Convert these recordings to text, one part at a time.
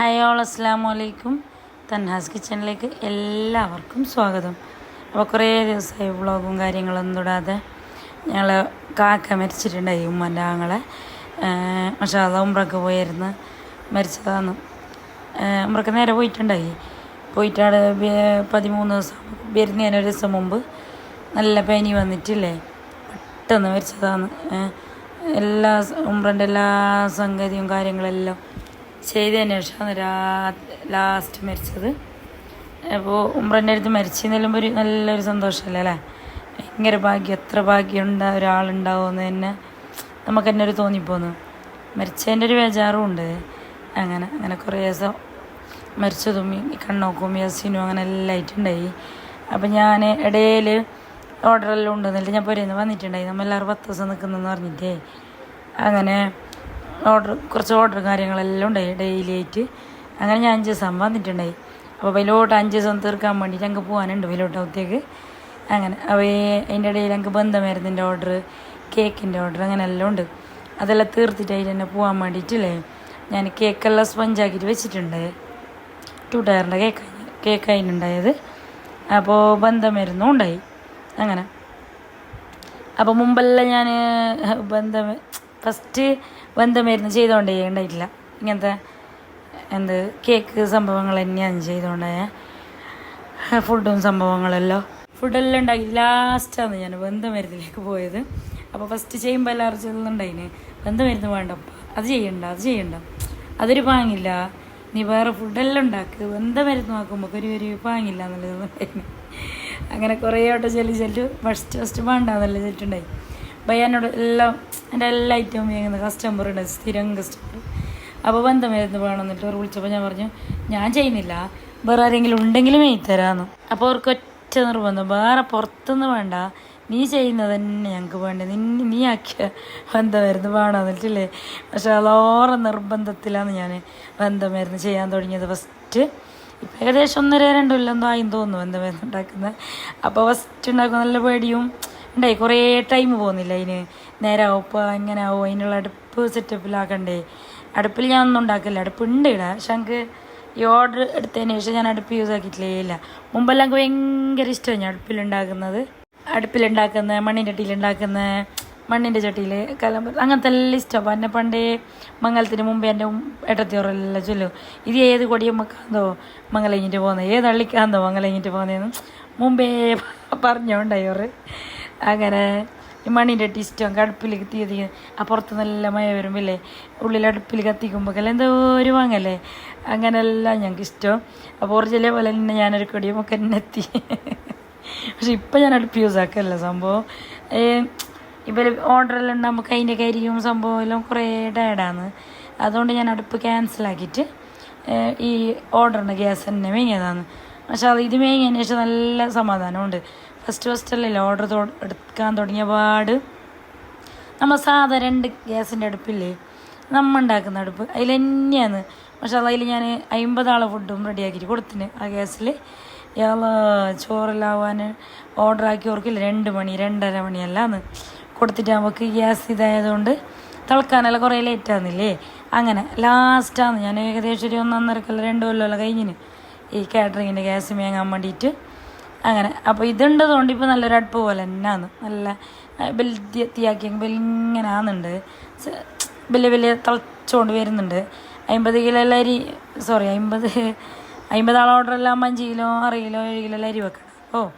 Hi all അസ്സാം വലൈക്കും തൻഹാസ് കിച്ചണിലേക്ക് എല്ലാവർക്കും സ്വാഗതം. അപ്പോൾ കുറേ ദിവസമായി വ്ളോഗും കാര്യങ്ങളൊന്നും തൊടാതെ ഞങ്ങൾ കാക്ക മരിച്ചിട്ടുണ്ടായി ഉമ്മന്റെ ആങ്ങളെ. അത് ഉമ്രക്ക് പോയിരുന്നു മരിച്ചതാണ് ഉമ്രക്ക് നേരെ പോയിട്ടുണ്ടായി. പോയിട്ടാണ് പതിമൂന്ന് ദിവസം വരുന്നതിന് ഒരു ദിവസം മുമ്പ് നല്ല പനി വന്നിട്ടില്ലേ? പെട്ടെന്ന് മരിച്ചതാണ് എല്ലാ ഉമ്രന്റെ എല്ലാ സംഗതിയും കാര്യങ്ങളെല്ലാം ചെയ്തതിന് ശേഷമാണ് രാ ലാസ്റ്റ് മരിച്ചത്. അപ്പോൾ ഉമ്രന്റെ അടുത്ത് മരിച്ചെന്നെല്ലാം ഒരു നല്ലൊരു സന്തോഷമല്ലേ അല്ലേ? ഭയങ്കര ഭാഗ്യം. എത്ര ഭാഗ്യം ഉണ്ടാ ഒരാളുണ്ടാവുമെന്ന് തന്നെ നമുക്ക് തന്നെ ഒരു തോന്നിപ്പോന്നു. മരിച്ചതിന്റെ ഒരു ബേജാറും ഉണ്ട്. അങ്ങനെ അങ്ങനെ കുറേ ദിവസം മരിച്ചതും ഈ കണ്ണോക്കും യസിനും അങ്ങനെ എല്ലാം ആയിട്ടുണ്ടായി. അപ്പം ഞാൻ ഇടയിൽ ഓർഡറെല്ലാം ഉണ്ടെന്നില്ല ഞാൻ പുരയിൽ നിന്ന് വന്നിട്ടുണ്ടായി നമ്മൾ എല്ലാവരും പത്ത് ദിവസം നിൽക്കുന്നെന്ന് പറഞ്ഞിട്ടേ. അങ്ങനെ ഓർഡർ കുറച്ച് ഓർഡർ കാര്യങ്ങളെല്ലാം ഉണ്ടായി ഡെയിലി ആയിട്ട്. അങ്ങനെ ഞാൻ അഞ്ച് ദിവസം വന്നിട്ടുണ്ടായി. അപ്പോൾ വൈലോട്ട് അഞ്ച് ദിവസം തീർക്കാൻ വേണ്ടിയിട്ട് ഞങ്ങൾക്ക് പോകാനുണ്ട് വൈലോട്ടത്തേക്ക് അങ്ങനെ അവ അതിന്റെ ഇടയിൽ ഞങ്ങൾക്ക് ബന്ധമരുന്നിന്റെ ഓർഡർ കേക്കിന്റെ ഓർഡർ അങ്ങനെ എല്ലാം ഉണ്ട്. അതെല്ലാം തീർത്തിട്ട് അതിൽ തന്നെ പോകാൻ വേണ്ടിയിട്ടില്ലേ ഞാൻ കേക്കെല്ലാം സ്പഞ്ചാക്കിയിട്ട് വെച്ചിട്ടുണ്ട്. ടു ടയറിന്റെ കേക്ക് കേക്ക് അതിനുണ്ടായത്. അപ്പോൾ ബന്ധമരുന്നും ഉണ്ടായി. അങ്ങനെ. അപ്പോൾ മുമ്പെല്ലാം ഞാൻ ബന്ധം ഫസ്റ്റ് ബന്ധമരുന്ന് ചെയ്തുകൊണ്ടേ ഉണ്ടായിട്ടില്ല ഇങ്ങനത്തെ എന്ത് കേക്ക് സംഭവങ്ങൾ തന്നെയാണ് ചെയ്തുകൊണ്ടേ ഫുഡും സംഭവങ്ങളെല്ലാം. ഫുഡെല്ലാം ഉണ്ടാക്കി ലാസ്റ്റാണ് ഞാൻ ബന്ധമരുന്നിലേക്ക് പോയത്. അപ്പോൾ ഫസ്റ്റ് ചെയ്യുമ്പോൾ എല്ലാവരും ചെല്ലുന്നുണ്ടായിന്. ബന്ധമരുന്ന് വേണ്ട അത് ചെയ്യണ്ട അത് ചെയ്യണ്ട. അതൊരു പാങ്ങില്ല. നീ വേറെ ഫുഡെല്ലാം ഉണ്ടാക്ക് ബന്ധമരുന്ന് നോക്കുമ്പോൾ ഒരു ഒരു പാങ്ങില്ല എന്നുള്ളത് അങ്ങനെ കുറേ വട്ടം ചെല്ലി ചെല്ലു. First first വേണ്ടാന്നല്ല ചെല്ലിട്ടുണ്ടായി. ഭയ്യാനോട് എല്ലാം എന്റെ എല്ലാ ഐറ്റവും വാങ്ങുന്ന കസ്റ്റമർ ഉണ്ട് സ്ഥിരം കസ്റ്റമർ അപ്പോൾ ബന്ധമായിരുന്നു വേണമെന്നിട്ട് അവർ വിളിച്ചപ്പോൾ ഞാൻ പറഞ്ഞു ഞാൻ ചെയ്യുന്നില്ല. വേറെ ആരെങ്കിലും ഉണ്ടെങ്കിലും തരാമെന്ന് അപ്പോൾ അവർക്ക് ഒറ്റ നിർബന്ധം. വേറെ പുറത്തുനിന്ന് വേണ്ട. നീ ചെയ്യുന്നത് തന്നെ ഞങ്ങൾക്ക് വേണ്ട. നിന്നെ നീ ആക്കിയ ബന്ധമായിരുന്നു വേണമെന്നിട്ടില്ലേ? പക്ഷെ അതോറെ നിർബന്ധത്തിലാണ് ഞാൻ ബന്ധമായിരുന്നു ചെയ്യാൻ തുടങ്ങിയത് ഫസ്റ്റ് ഇപ്പം ഏകദേശം ഒന്നര രണ്ടു കൊല്ലം ആയി തോന്നുന്നു ബന്ധമായിരുന്നു ഉണ്ടാക്കുന്നത് അപ്പോൾ ഫസ്റ്റ് ഉണ്ടാക്കുന്ന നല്ല പേടിയും ഉണ്ടായി കുറേ ടൈം പോകുന്നില്ല. അതിന് നേരെ ആവും ഇപ്പോൾ ഇങ്ങനെ ആവും അതിനുള്ള അടുപ്പ് സെറ്റപ്പിലാക്കണ്ടേ അടുപ്പിൽ ഞാൻ ഒന്നും ഉണ്ടാക്കില്ല അടുപ്പ് ഉണ്ട് ഇടാ പക്ഷെ എനിക്ക് ഈ ഓർഡർ എടുത്തതിന് ശേഷം ഞാൻ അടുപ്പ് യൂസ് ആക്കിയിട്ടില്ലേ? ഇല്ല. മുമ്പെല്ലാം എനിക്ക് ഭയങ്കര ഇഷ്ടമാണ് ഞാൻ അടുപ്പിലുണ്ടാക്കുന്നത് അടുപ്പിലുണ്ടാക്കുന്ന മണ്ണിന്റെ ചട്ടിയിലുണ്ടാക്കുന്ന മണ്ണിന്റെ ചട്ടിയിൽ കലം അങ്ങനത്തെ എല്ലാം ഇഷ്ടമാണ് എന്നെ പണ്ടേ മംഗലത്തിന് മുമ്പേ എന്റെ ഏട്ടത്തിയോറെല്ലാം ചൊല്ലും. ഇത് ഏത് കൊടിയമ്മക്കാന്തോ മംഗലം കഴിഞ്ഞിട്ട് പോകുന്നത്? ഏത് അള്ളിക്കാന്തോ മംഗലം കഴിഞ്ഞിട്ട് പോകുന്നതെന്ന് മുമ്പേ പറഞ്ഞോണ്ടായോറ് അങ്ങനെ ഈ ചട്ടി ഇഷ്ടം അടുപ്പിൽ തീ കത്തിക്കും ആ പുറത്ത് നല്ല മഴ വരുമ്പില്ലേ ഉള്ളിൽ അടുപ്പിൽ കത്തിക്കുമ്പോൾ എന്തോ ഒരു വാങ്ങല്ലേ? അങ്ങനെല്ലാം ഞങ്ങൾക്ക് ഇഷ്ടം. അപ്പോൾ ഒറിജിനലെ പോലെ തന്നെ ഞാനൊരു കൊടിയുമൊക്കെ എന്നെ എത്തി. പക്ഷെ ഇപ്പം ഞാൻ അടുപ്പ് യൂസ് ആക്കല്ല സംഭവം ഇപ്പം ഓർഡറെല്ലാം ഉണ്ടാകുമ്പോൾ അതിന്റെ കരിയും സംഭവം എല്ലാം കുറേ ഡാഡാണ് അതുകൊണ്ട് ഞാൻ അടുപ്പ് ക്യാൻസലാക്കിയിട്ട് ഈ ഓർഡറിന്റെ ഗ്യാസ് തന്നെ മേങ്ങിയതാണ്. പക്ഷെ അത് ഇത് മേങ്ങിയതിന് ശേഷം നല്ല സമാധാനമുണ്ട്. ഫസ്റ്റ് ഫസ്റ്റല്ലേ ഓർഡർ എടുക്കാൻ തുടങ്ങിയ പാട്. നമ്മൾ സാധാ രണ്ട് ഗ്യാസിന്റെ അടുപ്പില്ലേ? നമ്മൾ ഉണ്ടാക്കുന്ന അടുപ്പ് അതിൽ തന്നെയാണ്. പക്ഷെ അതിൽ ഞാൻ അമ്പതാളെ ഫുഡും റെഡിയാക്കിയിട്ട് കൊടുത്തിന് ആ ഗ്യാസിൽ. ഇയാൾ ചോറിലാവാൻ ഓർഡറാക്കി ആക്കിയവർക്കില്ല രണ്ട് മണി രണ്ടര മണിയല്ലാന്ന് കൊടുത്തിട്ട് നമുക്ക് ഗ്യാസ് ഇതായതുകൊണ്ട് തിളക്കാനെല്ലാം കുറേ ലേറ്റ് അങ്ങനെ ലാസ്റ്റാണ് ഞാൻ ഏകദേശം ഒരു ഒന്നൊന്നരക്കല്ല രണ്ട് കൊല്ലമല്ല കഴിഞ്ഞിന്. ഈ കാറ്ററിങ്ങിന്റെ ഗ്യാസ് മേങ്ങാൻ വേണ്ടിയിട്ട് അങ്ങനെ. അപ്പോൾ ഇതുണ്ടതുകൊണ്ട് ഇപ്പോൾ നല്ലൊരു അടുപ്പ് പോലെ തന്നെയാണ്. നല്ല വലിയ ഇങ്ങനെ ആകുന്നുണ്ട് വലിയ വലിയ തിളച്ചുകൊണ്ട് വരുന്നുണ്ട്. അമ്പത് കിലോ അരി സോറി അമ്പത് അമ്പതാൾ ഓർഡർ എല്ലാം അഞ്ച് കിലോ ആറ് കിലോ ഏഴ് കിലോ അരി വെക്കണം ഓ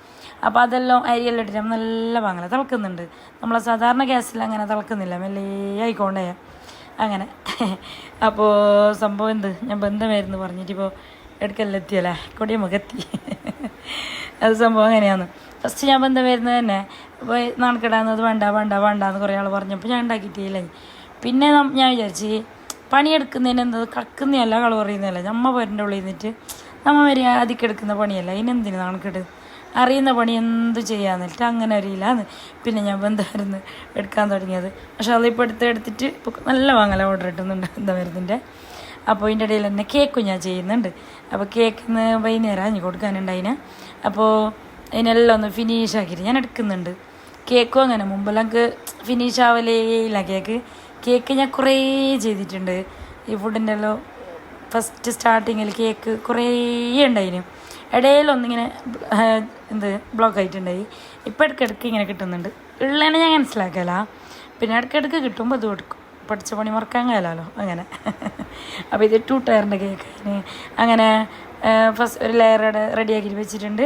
അപ്പോൾ അതെല്ലാം അരിയെല്ലാം ഇട്ടിട്ട് നല്ല വാങ്ങല തിളക്കുന്നുണ്ട്. നമ്മളെ സാധാരണ ഗ്യാസിൽ അങ്ങനെ തിളക്കുന്നില്ല. മെല്ലെ ആയിക്കോണ്ടേ. അങ്ങനെ. അപ്പോൾ സംഭവം എന്ത്? ഞാൻ ബന്ധമായിരുന്നു പറഞ്ഞിട്ട് ഇപ്പോൾ എടുക്കലെത്തിയല്ലേ കൊടിയ എത്തി. അത് സംഭവം അങ്ങനെയാണ്. ഫസ്റ്റ് ഞാൻ ബന്ധം വരുന്നത് തന്നെ അപ്പോൾ നാണക്കിടാന്നത് വേണ്ട വേണ്ട വേണ്ട എന്ന് കുറേ ആൾ പറഞ്ഞപ്പോൾ ഞാൻ ഉണ്ടാക്കിയിട്ടില്ലേ പിന്നെ ഞാൻ വിചാരിച്ച് പണിയെടുക്കുന്നതിന് എന്തത് കിടക്കുന്നതല്ല കള പറയുന്നതല്ല. നമ്മ പേരിന്റെ ഉള്ളിൽ നിന്നിട്ട് നമ്മ വരെ ആദ്യക്കെടുക്കുന്ന പണിയല്ല. അതിനെന്തിന് നാണക്കെട്? അറിയുന്ന പണി എന്ത് ചെയ്യാന്നിട്ട് അങ്ങനെ അറിയില്ലാന്ന്. പിന്നെ ഞാൻ ബന്ധമരുന്ന് എടുക്കാൻ തുടങ്ങിയത്. പക്ഷെ അതിപ്പോൾ എടുത്ത് എടുത്തിട്ട് ഇപ്പോൾ നല്ല വാങ്ങല ഓർഡർ കിട്ടുന്നുണ്ട് ബന്ധമരുന്നിന്റെ അപ്പോൾ ഇതിന്റെ ഇടയിൽ തന്നെ കേക്കും ഞാൻ ചെയ്യുന്നുണ്ട്. അപ്പോൾ കേക്കിന്ന് വൈകുന്നേരം അഞ്ഞു കൊടുക്കാനുണ്ട് അതിന് അപ്പോൾ അതിനെല്ലാം ഒന്ന് ഫിനിഷ് ആക്കിയിട്ട് ഞാൻ എടുക്കുന്നുണ്ട്. കേക്കും അങ്ങനെ മുമ്പെല്ലാം എനിക്ക് ഫിനിഷ് ആവലേ ഇല്ല കേക്ക് കേക്ക് ഞാൻ കുറേ ചെയ്തിട്ടുണ്ട്. ഈ ഫുഡിന്റെ എല്ലാം ഫസ്റ്റ് സ്റ്റാർട്ടിങ്ങിൽ കേക്ക് കുറേ ഉണ്ടായിന്. ഇടയിലൊന്നിങ്ങനെ എന്ത് ബ്ലോക്ക് ആയിട്ടുണ്ടായി. ഇപ്പം ഇടയ്ക്കിടയ്ക്ക് ഇങ്ങനെ കിട്ടുന്നുണ്ട്. ഉള്ളതിനെ ഞാൻ മനസ്സിലാക്കല. പിന്നെ ഇടയ്ക്കിടയ്ക്ക് കിട്ടുമ്പോൾ അത് കൊടുക്കും പഠിച്ച പണി മറക്കാൻ കഴിയാലോ അങ്ങനെ. അപ്പോൾ ഇത് ടു ടയറിന്റെ കേക്ക് അങ്ങനെ ഫസ്റ്റ് ഒരു ലെയർ റെഡിയാക്കി വെച്ചിട്ടുണ്ട്.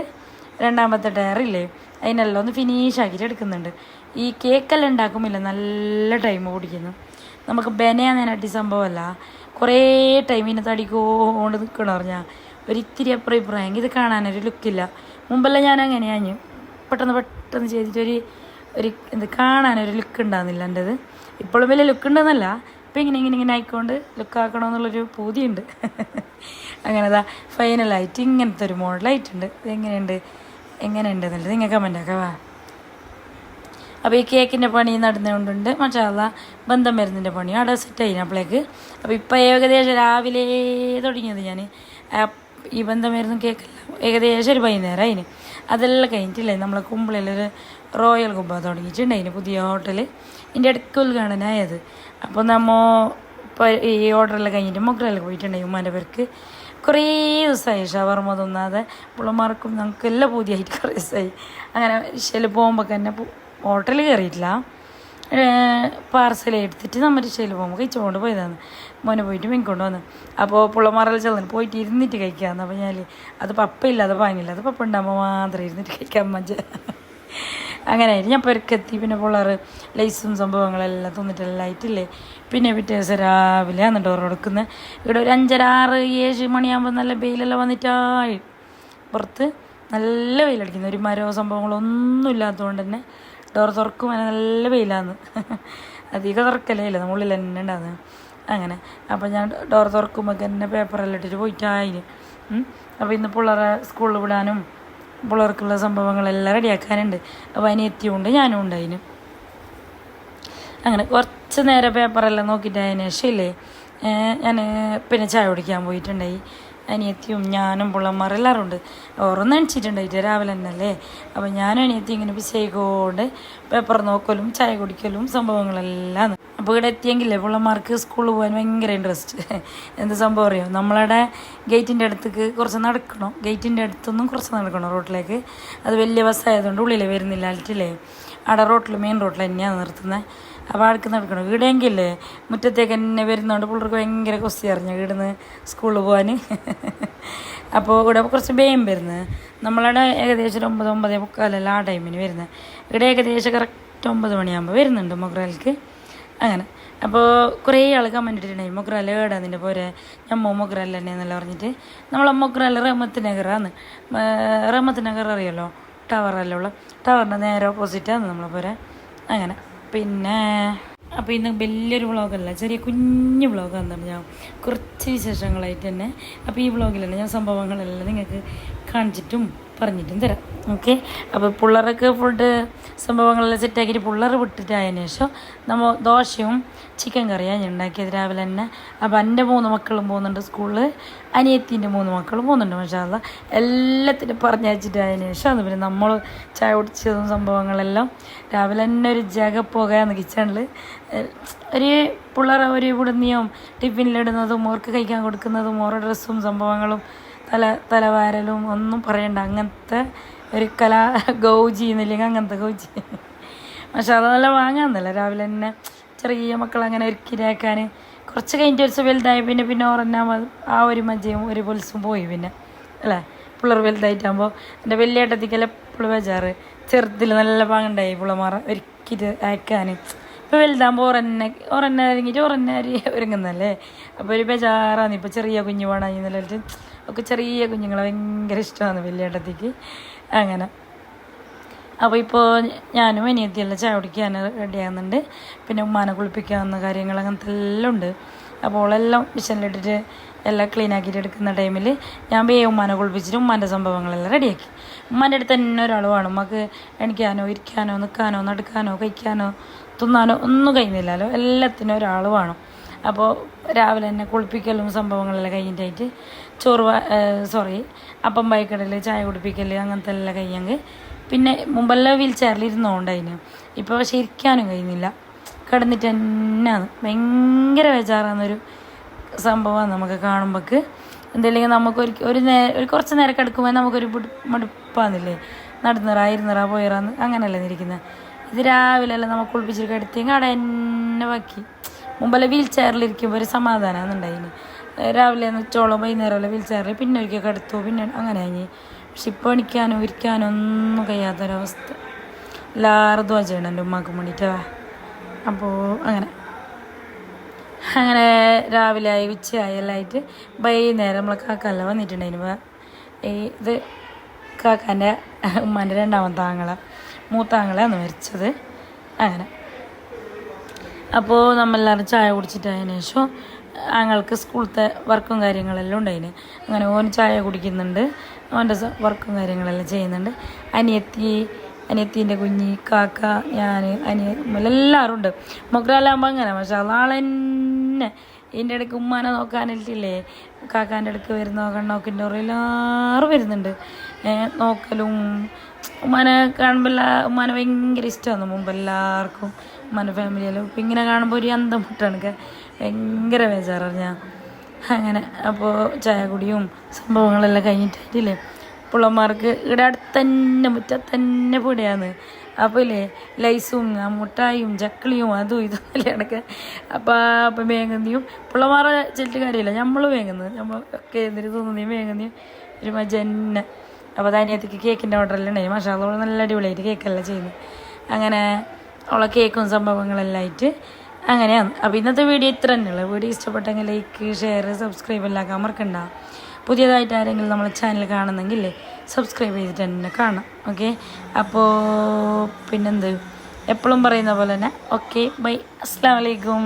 രണ്ടാമത്തെ ടയർ ഇല്ലേ? അതിനെല്ലാം ഒന്ന് ഫിനിഷ് ആക്കിയിട്ട് എടുക്കുന്നുണ്ട്. ഈ കേക്കെല്ലാം ഉണ്ടാക്കുമ്പോൾ നല്ല ടൈം ഓടിക്കുന്നു നമുക്ക് ബനയാന്നതിനാട്ടി സംഭവമല്ല. കുറേ ടൈം ടൈമിനെ തടിക്കോണ്ട് നിൽക്കണം പറഞ്ഞാൽ ഒരിത്തിരി അപ്പുറം ഇപ്പുറം. ഇത് കാണാനൊരു ലുക്കില്ല മുമ്പെല്ലാം ഞാൻ അങ്ങനെയാഞ്ഞു പെട്ടെന്ന് പെട്ടെന്ന് ചെയ്തിട്ട് ഒരു ഒരു എന്ത് കാണാനൊരു ലുക്ക് ഉണ്ടാകുന്നില്ല എന്റെത്. ഇപ്പോഴും വലിയ ലുക്ക് ഉണ്ടെന്നല്ല. ഇപ്പം ഇങ്ങനെ ഇങ്ങനെ ഇങ്ങനെ ആയിക്കൊണ്ട് ലുക്കാക്കണമെന്നുള്ളൊരു പൂതിയുണ്ട്. അങ്ങനെ അതാ ഫൈനലായിട്ട് ഇങ്ങനത്തെ ഒരു മോഡലായിട്ടുണ്ട് എങ്ങനെയുണ്ട്? എങ്ങനെയുണ്ട് എന്നുള്ളത് നിങ്ങൾ കമന്റ് ആക്കാം വാ. അപ്പോൾ ഈ കേക്കിന്റെ പണി നടന്നുകൊണ്ടുണ്ട്. മഷാല്ല ബന്ധം മരുന്നിന്റെ പണി അവിടെ സെറ്റ് ആയിന് അപ്പോഴേക്ക് അപ്പോൾ ഇപ്പം ഏകദേശം രാവിലെ തുടങ്ങിയത് ഞാൻ ഈ ബന്ധം മരുന്നും കേക്കെല്ലാം ഏകദേശം ഒരു വൈകുന്നേരം അതിന് അതെല്ലാം കഴിഞ്ഞിട്ടില്ലേ? നമ്മളെ കുമ്പിളിലൊരു റോയൽ കുബ്ബ തുടങ്ങിയിട്ടുണ്ടായിന് പുതിയ ഹോട്ടൽ ഇതിന്റെ ഇടയ്ക്ക് ഉദ്ഘാടനമായത് അപ്പോൾ നമ്മൾ ഇപ്പോൾ ഈ ഓർഡറെല്ലാം കഴിഞ്ഞിട്ട് മക്കളെല്ലാം പോയിട്ടുണ്ട് ഉമ്മാന്റെ പേർക്ക് കുറേ ദിവസമായി ഷവർമ തിന്നാതെ പുള്ളമാർക്കും ഞങ്ങൾക്ക് എല്ലാം പുതിയായിട്ട് കുറേ ദിവസമായി. അങ്ങനെ ശരി പോകുമ്പോൾ തന്നെ ഹോട്ടലിൽ കയറിയിട്ടില്ല പാർസൽ എടുത്തിട്ട് നമ്മൾ ശരി പോകുമ്പോൾ കഴിച്ചുകൊണ്ട് പോയതാണ്. മോനെ പോയിട്ട് മിങ്ങിക്കൊണ്ട് വന്നു. അപ്പോൾ പുള്ളമാറൽ ചെന്നു പോയിട്ട് ഇരുന്നിട്ട് കഴിക്കാമെന്ന് അപ്പോൾ ഞാൻ അത് പപ്പയില്ല അത് വാങ്ങില്ല. അത് പപ്പ ഉണ്ടാകുമ്പോൾ മാത്രം ഇരുന്നിട്ട് കഴിക്കാൻ മജ്ജ. അങ്ങനെ ഞാൻ പെരുക്കെത്തി പിന്നെ പിള്ളേർ ലൈസും സംഭവങ്ങളെല്ലാം തിന്നിട്ടെല്ലാം ആയിട്ടില്ലേ? പിന്നെ പിറ്റേ ദിവസം രാവിലെ ആണ് ഡോർ കൊടുക്കുന്നത് ഇവിടെ ഒരു അഞ്ചര ആറ് ഏഴ് മണിയാകുമ്പോൾ നല്ല വെയിലെല്ലാം വന്നിട്ടായി പുറത്ത് നല്ല വെയിലടിക്കുന്നു. ഒരു മരോ സംഭവങ്ങളൊന്നും ഇല്ലാത്തതുകൊണ്ട് തന്നെ ഡോർ തുറക്കും അങ്ങനെ നല്ല വെയിലാന്ന് അധികം തുറക്കലേ ഇല്ല നമ്മളിൽ തന്നെ ഉണ്ടാകുന്നത് അങ്ങനെ. അപ്പോൾ ഞാൻ ഡോർ തുറക്കുമ്പോൾ തന്നെ പേപ്പറെല്ലാം ഇട്ടിട്ട് പോയിട്ടായി അപ്പോൾ ഇന്ന് പിള്ളേരെ സ്കൂളിൽ വിടാനും പിള്ളേർക്കുള്ള സംഭവങ്ങളെല്ലാം റെഡിയാക്കാനുണ്ട്. അപ്പോൾ അതിന് ഞാനും ഞാനും അതിന്. അങ്ങനെ കുറച്ച് നേരം പേപ്പറെല്ലാം നോക്കിയിട്ട് അതിന് ശേഷം ഇല്ലേ ഞാൻ പിന്നെ ചായ കുടിക്കാൻ പോയിട്ടുണ്ടായി. അനിയത്തിയും ഞാനും പുള്ളന്മാർ എല്ലാവരും ഉണ്ട് ഓറൊന്നും എണിച്ചിട്ടുണ്ടായിട്ട് രാവിലെ തന്നെ അല്ലേ അപ്പോൾ ഞാനും അനിയത്തി ഇങ്ങനെ പിശയിക്കൊണ്ട് പേപ്പർ നോക്കലും ചായ കുടിക്കലും സംഭവങ്ങളെല്ലാം. അപ്പോൾ ഇവിടെ എത്തിയെങ്കിലേ പുള്ളന്മാർക്ക് സ്കൂളിൽ പോകാൻ ഭയങ്കര ഇൻട്രസ്റ്റ് എന്ത് സംഭവം അറിയോ? നമ്മളുടെ ഗേറ്റിന്റെ അടുത്തേക്ക് കുറച്ച് നടക്കണം. ഗേറ്റിന്റെ അടുത്തൊന്നും കുറച്ച് നടക്കണം റോട്ടിലേക്ക് അത് വലിയ ബസ്സായതുകൊണ്ട് ഉള്ളിലേ വരുന്നില്ല അല്ലിട്ടില്ലേ അവിടെ റോട്ടിൽ മെയിൻ റോട്ടിൽ തന്നെയാണ് നിർത്തുന്നത് അപ്പോൾ ആൾക്ക് നടക്കണം? വീടെങ്കിലേ മുറ്റത്തേക്ക് തന്നെ വരുന്നതുകൊണ്ട് പിള്ളേർക്ക് ഭയങ്കര കൊസ്തി അറിഞ്ഞു വീടുന്ന് സ്കൂളിൽ പോകാൻ അപ്പോൾ ഇവിടെ കുറച്ച് വേഗം വരുന്നത് നമ്മളവിടെ ഏകദേശം ഒരു ഒമ്പത് ഒമ്പതേ മുക്കാലല്ല ആ ടൈമിന് വരുന്നത് ഇവിടെ ഏകദേശം കറക്റ്റ് ഒമ്പത് മണിയാകുമ്പോൾ വരുന്നുണ്ട് മൊഗ്രാലിക്ക്. അങ്ങനെ. അപ്പോൾ കുറേ ആൾ കമന്റ് ഇട്ടിട്ടുണ്ടായി. മൊഗ്രാൽ ഏടാ നിന്റെ പോരെ? ഞമ്മ മൊഗ്രാൽ തന്നെ എന്നല്ല പറഞ്ഞിട്ട്. നമ്മളെ മൊഗ്രാൽ റഹ്മത്ത് നഗറാന്ന്. റഹ്മത്ത് നഗർ അറിയാലോ? ടവറല്ലേ ഉള്ള. ടവറിന്റെ നേരെ ഓപ്പോസിറ്റാണ് നമ്മൾ പോരെ. അങ്ങനെ. പിന്നെ അപ്പോൾ ഇന്ന് വലിയൊരു വ്ളോഗല്ല ചെറിയ കുഞ്ഞു വ്ളോഗ് എന്താണ് ഞാൻ കുറച്ച് വിശേഷങ്ങളായിട്ട് തന്നെ. അപ്പോൾ ഈ വ്ളോഗിലല്ല ഞാൻ സംഭവങ്ങളെല്ലാം നിങ്ങൾക്ക് കാണിച്ചിട്ടും പറഞ്ഞിട്ടും തരാം. ഓക്കെ? അപ്പോൾ പിള്ളേർക്ക് ഫുഡ് സംഭവങ്ങളെല്ലാം സെറ്റാക്കിയിട്ട് പിള്ളേർ വിട്ടിട്ടായതിനു ശേഷം നമ്മൾ ദോശയും ചിക്കൻ കറിയാണ് ഞാൻ ഉണ്ടാക്കിയത് രാവിലെ തന്നെ. അപ്പോൾ എന്റെ മൂന്ന് മക്കളും പോകുന്നുണ്ട് സ്കൂളിൽ അനിയത്തിന്റെ മൂന്ന് മക്കളും പോകുന്നുണ്ട് മഷാല്ല എല്ലാത്തിനും പറഞ്ഞയച്ചിട്ടായതിനു ശേഷം അത് പിന്നെ നമ്മൾ ചായ കുടിച്ചതും സംഭവങ്ങളെല്ലാം രാവിലെ തന്നെ ഒരു ജഗ പോകാന്ന് കിച്ചണിൽ ഒരു പിള്ളേർ ഒരു ഇവിടുന്നെയും ടിഫിനിലിടുന്നതും ഓർക്ക് കഴിക്കാൻ കൊടുക്കുന്നതും ഓരോ ഡ്രസ്സും സംഭവങ്ങളും തല തലവാരലും ഒന്നും പറയണ്ട. അങ്ങനത്തെ ഒരു കലാ ഗൗജി എന്നില്ലെങ്കിൽ അങ്ങനത്തെ ഗൗജി. പക്ഷെ അത് നല്ല വാങ്ങാന്നല്ല. രാവിലെ തന്നെ ചെറിയ മക്കൾ അങ്ങനെ ഒരുക്കിരാക്കാൻ കുറച്ച് കഴിഞ്ഞിട്ട് ഒരു വലുതായി പിന്നെ പിന്നെ ഓറന്ന ആ ഒരു മജ്ജയും ഒരു പൊലിസും പോയി പിന്നെ. അല്ലേ? പിള്ളേർ വലുതായിട്ടാകുമ്പോൾ എന്റെ വലിയ ഏട്ടത്തിക്കെല്ലാം എപ്പോഴും ബേജാറ്. ചെറുതിൽ നല്ല പാങ്ങുണ്ടായി പിള്ളമാർ ഒരുക്കിട്ട് അയക്കാൻ ഇപ്പോൾ വലുതാകുമ്പോൾ ഉറന്നെ ഉറന്നെ ഒരുങ്ങിയിട്ട് ഉറന്നെ ഒരുങ്ങുന്നല്ലേ അപ്പോൾ ഒരു ബേജാറാണ് ഇപ്പോൾ ചെറിയ കുഞ്ഞു വേണം എന്നിട്ട് ഒക്കെ ചെറിയ കുഞ്ഞുങ്ങളെ ഭയങ്കര ഇഷ്ടമാണ് വലിയ ഏട്ടത്തിക്ക് അങ്ങനെ. അപ്പോൾ ഇപ്പോൾ ഞാനും അനിയത്തിയെല്ലാം ചായ കുടിക്കാൻ റെഡിയാകുന്നുണ്ട് പിന്നെ ഉമ്മാനെ കുളിപ്പിക്കാവുന്ന കാര്യങ്ങൾ അങ്ങനത്തെ എല്ലാം ഉണ്ട്. അപ്പോൾ ഓളെല്ലാം മിഷനിലിട്ടിട്ട് എല്ലാം ക്ലീൻ ആക്കിയിട്ട് എടുക്കുന്ന ടൈമിൽ ഞാൻ വേ ഉമ്മാനെ കുളിപ്പിച്ചിട്ട് ഉമ്മാന്റെ സംഭവങ്ങളെല്ലാം റെഡിയാക്കി. ഉമ്മാന്റെ അടുത്ത് തന്നെ ഒരാൾ വേണം. നമുക്ക് എണിക്കാനോ ഇരിക്കാനോ നിൽക്കാനോ നടക്കാനോ കഴിക്കാനോ തിന്നാനോ ഒന്നും കഴിഞ്ഞില്ലല്ലോ. എല്ലാത്തിനും ഒരാൾ വേണം. അപ്പോൾ രാവിലെ തന്നെ കുളിപ്പിക്കലും സംഭവങ്ങളെല്ലാം കഴിഞ്ഞിട്ടായിട്ട് ചോറ് സോറി അപ്പം ബൈക്കടൽ ചായ കുടിപ്പിക്കൽ അങ്ങനത്തെ എല്ലാം കഴിഞ്ഞെങ്കിൽ പിന്നെ മുമ്പെല്ലാം വീൽ ചെയറിൽ ഇരുന്നോണ്ടായിന്. ഇപ്പോൾ പക്ഷേ ഇരിക്കാനും കഴിയുന്നില്ല. കിടന്നിട്ട് തന്നെയാണ് ഭയങ്കര ബേജാറാന്നൊരു സംഭവമാണ് നമുക്ക് കാണുമ്പോൾക്ക് എന്തെങ്കിലും നമുക്ക് ഒരു ഒരു നേ ഒരു കുറച്ച് നേരം കിടക്കുമ്പോൾ നമുക്കൊരു മടുപ്പാന്നില്ലേ? നടന്നിറ ഇരുന്നിറ പോയിറാന്ന് അങ്ങനെയല്ലേ ഇരിക്കുന്നത് ഇത് രാവിലെ എല്ലാം നമുക്ക് കുളിപ്പിച്ചിട്ട് കിടത്തിയെങ്കിൽ അവിടെ എന്നെ ബാക്കി മുമ്പല്ലേ വീൽ ചെയറിലിരിക്കുമ്പോൾ ഒരു സമാധാനമാണ് ഉണ്ടായിന്. രാവിലെ വെച്ചോളം വൈകുന്നേരമല്ല വീൽ ചെയറിൽ പിന്നെ ഒരിക്കൽ കിടത്തു പിന്നെ അങ്ങനെ കഴിഞ്ഞ് പക്ഷെ ഇപ്പോൾ എണിക്കാനോ ഇരിക്കാനോ ഒന്നും കഴിയാത്തൊരവസ്ഥ. എല്ലാവരും ദ്വാ ചെയ്യണം എന്റെ ഉമ്മാക്ക് വേണ്ടിയിട്ടാ അപ്പോൾ അങ്ങനെ. അങ്ങനെ രാവിലെ ആയി ഉച്ചയായി എല്ലാം ആയിട്ട് വൈകുന്നേരം നമ്മളെ കാക്കല്ല വന്നിട്ടുണ്ടായിരുന്നു ഈ ഇത് കാക്കാന്റെ ഉമ്മാന്റെ രണ്ടാമത്തെ ആങ്ങള മൂത്താങ്ങളാണ് മരിച്ചത്. അങ്ങനെ. അപ്പോൾ നമ്മളെല്ലാവരും ചായ കുടിച്ചിട്ടതിന് ശേഷം ആങ്ങൾക്ക് സ്കൂളത്തെ വർക്കും കാര്യങ്ങളെല്ലാം ഉണ്ടായിന്. അങ്ങനെ ഓൻ ചായ കുടിക്കുന്നുണ്ട്. ഓന്റെ വർക്കും കാര്യങ്ങളെല്ലാം ചെയ്യുന്നുണ്ട്. അനിയത്തി അനിയത്തീന്റെ കുഞ്ഞി കാക്ക ഞാൻ അനിയ എല്ലാവരും ഉണ്ട്. മൊഗ്രാലാകുമ്പോൾ അങ്ങനെ പക്ഷെ ആളെന്നെ ഇതിന്റെ ഇടയ്ക്ക് ഉമ്മാനെ നോക്കാനിട്ടില്ലേ കാക്കാന്റെ ഇടയ്ക്ക് വരുന്ന കണ്ണോക്കിന്റെ എല്ലാവരും വരുന്നുണ്ട്. നോക്കലും. ഉമ്മാനെ കാണുമ്പോൾ എല്ലാ ഉമ്മാനെ ഭയങ്കര ഇഷ്ടമാണ് മുമ്പ് എല്ലാവർക്കും ഉമ്മാന്റെ ഫാമിലിയെല്ലാം ഇപ്പം ഇങ്ങനെ കാണുമ്പോൾ ഒരു അന്തം ഭയങ്കര ബേജാറാണ് ഞാൻ. അങ്ങനെ അപ്പോൾ ചായ കുടിയും സംഭവങ്ങളെല്ലാം കഴിഞ്ഞിട്ടായിട്ടില്ലേ പുള്ളന്മാർക്ക് ഇവിടെ അടുത്തന്നെ മുറ്റത്ത് തന്നെ പൊടിയാണ്. അപ്പോൾ ഇല്ലേ ലൈസും ആ മുട്ടായും ചക്കളിയും അതും ഇതും എല്ലാം ഇടയ്ക്ക്. അപ്പോൾ അപ്പം വേങ്ങുന്നതും പുള്ളമാരെ ചെല്ലിട്ട് കാര്യമില്ല. നമ്മൾ വേങ്ങുന്നത് നമ്മൾ ഒക്കെ എന്തിനു തോന്നുന്നതും വേങ്ങുന്നതും ഒരു മജ തന്നെ അപ്പോൾ ധാന്യത്തേക്ക് കേക്കിന്റെ ഓർഡറെല്ലാം ഉണ്ടായി. മഷാദോട് നല്ല അടിപൊളിയായിട്ട് കേക്കെല്ലാം ചെയ്യുന്നു. അങ്ങനെ അവളെ കേക്കും സംഭവങ്ങളെല്ലാം ആയിട്ട് അങ്ങനെയാണ്. അപ്പോൾ ഇന്നത്തെ വീഡിയോ ഇത്ര തന്നെയുള്ളൂ വീഡിയോ ഇഷ്ടപ്പെട്ടെങ്കിൽ ലൈക്ക് ഷെയർ സബ്സ്ക്രൈബ് എല്ലാം മറക്കണ്ട പുതിയതായിട്ട് ആരെങ്കിലും നമ്മളെ ചാനൽ കാണുന്നെങ്കിൽ സബ്സ്ക്രൈബ് ചെയ്തിട്ട് തന്നെ കാണാം. ഓക്കെ അപ്പോൾ പിന്നെന്ത്? എപ്പോഴും പറയുന്ന പോലെ തന്നെ. ഓക്കെ ബൈ അസ്സാം വലൈക്കും